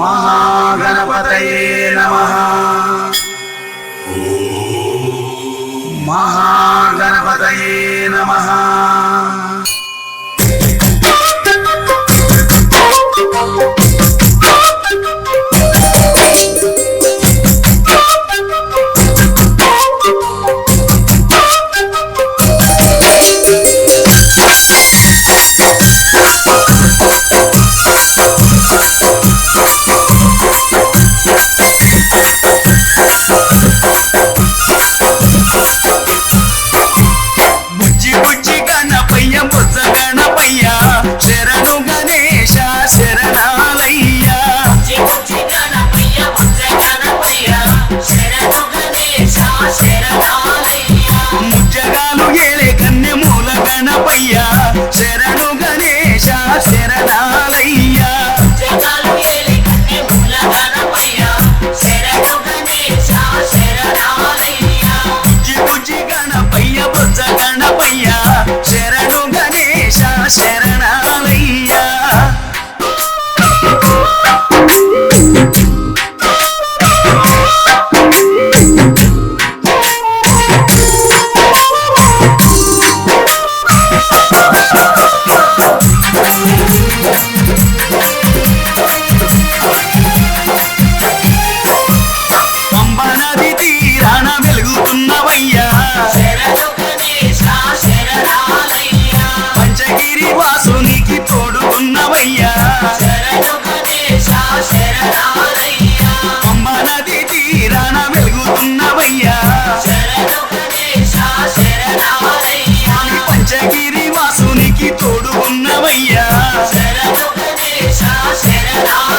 महागणपतये नमः। and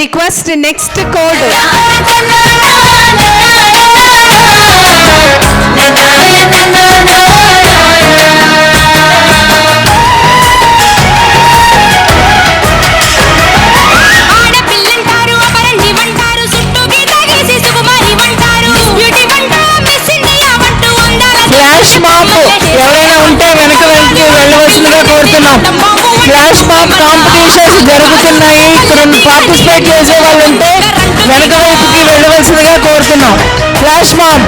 request next code ఎవరైనా ఉంటే వెనక వెళ్ళవలసిందిగా కోరుతున్నాం. ఫ్లాష్ మాప్ కాంపిటీషన్స్ జరుగుతున్నాయి. ఇక్కడ పార్టిసిపేట్ చేసే వాళ్ళు ఉంటే వెనక వైపుకి వెళ్ళవలసిందిగా కోరుతున్నాం. Flash mob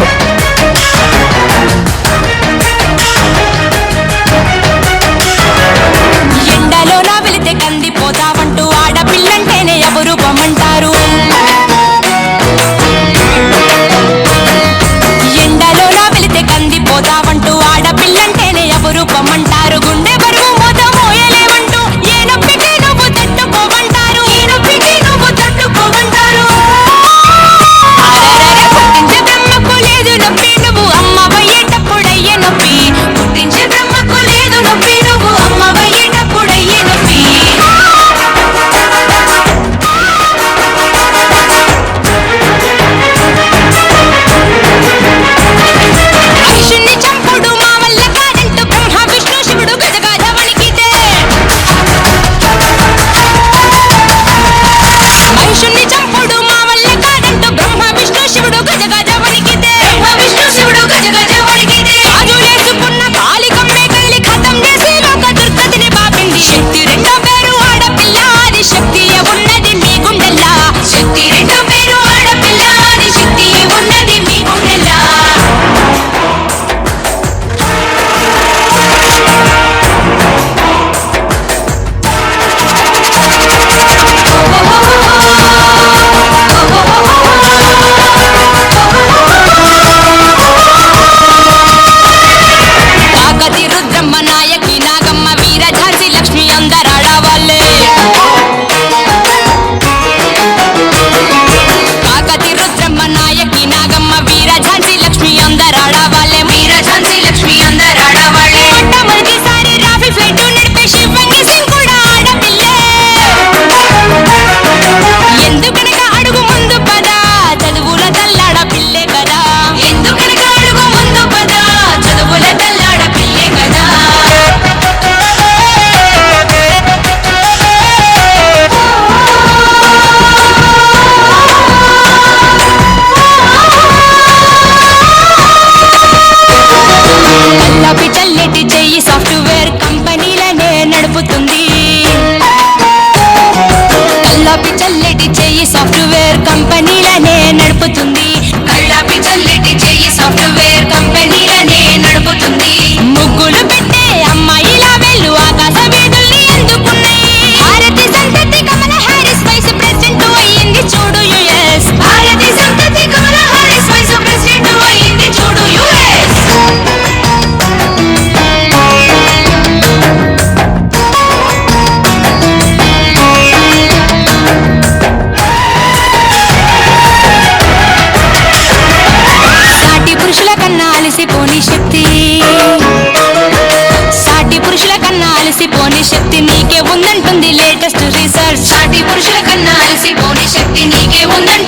Con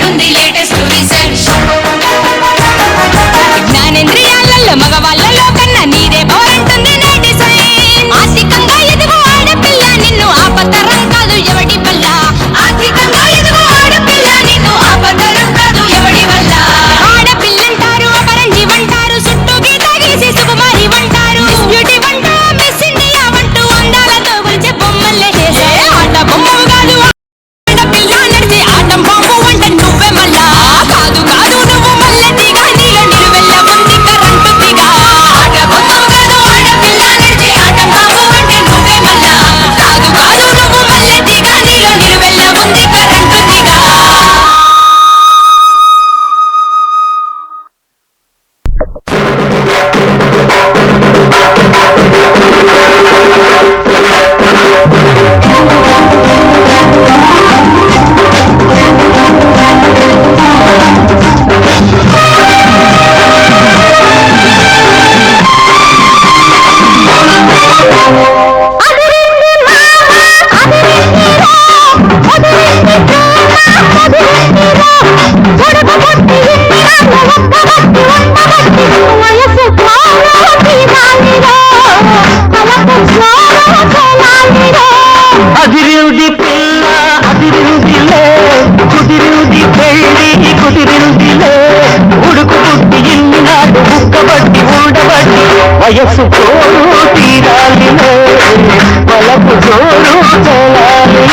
జోరు జలాలే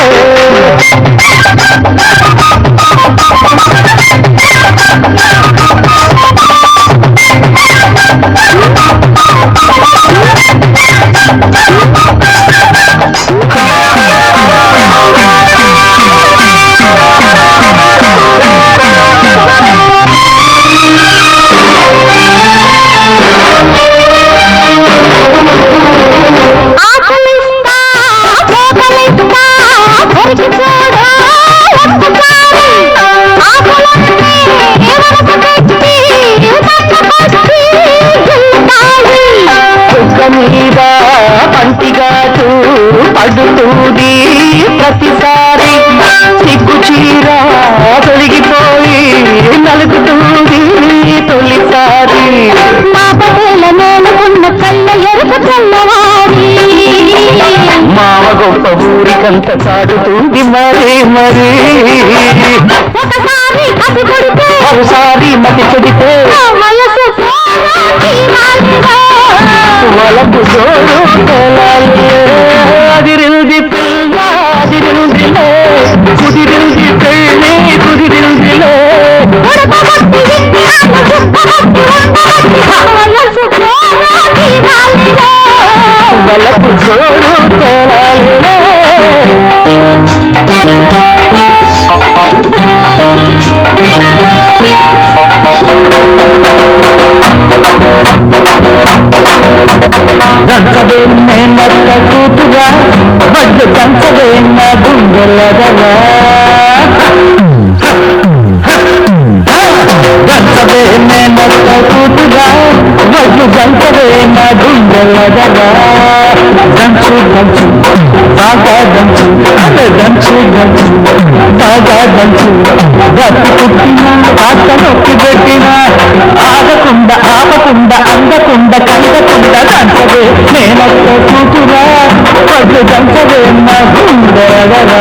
వలపు జోడు. అదిరింది పిల్ల అదిరిందిలే కుదిరింది పెళ్ళి కుదిరిందిలే చుట్టబట్టి కూతుగా బడ్డు దంచదే నా గుండెలదగా దంచదే మేనత్త కూతుగా బడ్డు దంచదే దంచు దంచు బాగా దంచు దంచు దంచు బాగా దంచు బతి పుట్టిన కాస్త నొక్కి పెట్టిన ఆగకుండా ఆపకుండా అందకుండా కందకుండా దంచదే నేనొక్క కూతురా పద్దు దంచదే నా గుండెలదగా